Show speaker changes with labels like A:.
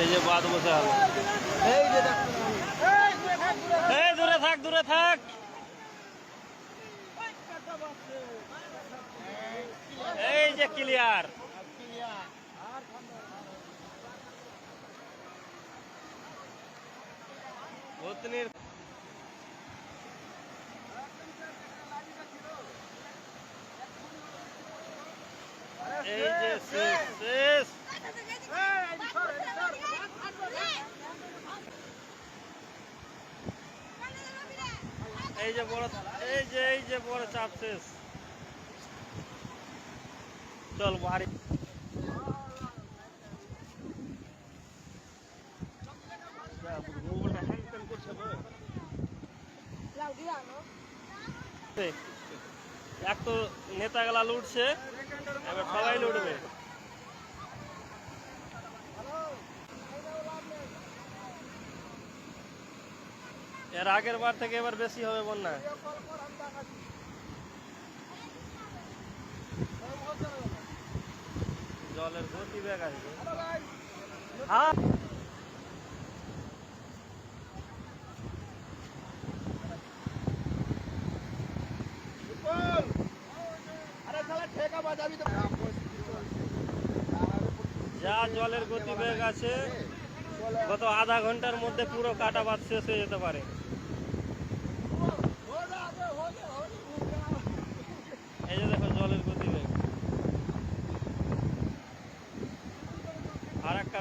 A: এই যে বাদ বসে হবে
B: এই যে
A: এই দূরে থাক দূরে থাক। এই যে ক্লিয়ার। ভূতনির এই যে শেষ শেষ এই যে বড় এই যে এই যে বড় চাপ শেষ। চল বাড়ি। এক তো নেতাগুলা লুটছে এবার সবাই লুটবে। এর আগের বার থেকে এবার বেশি হবে বন্যা। জলের গতি বেগ আসবে হ্যাঁ। যা জলের গতি বেগ আছে। গত আধা ঘণ্টার মধ্যে পুরো কাটা বাদ শেষ হয়ে যেতে পারে। এই যে দেখো জলের গতিবেগ। আর একটা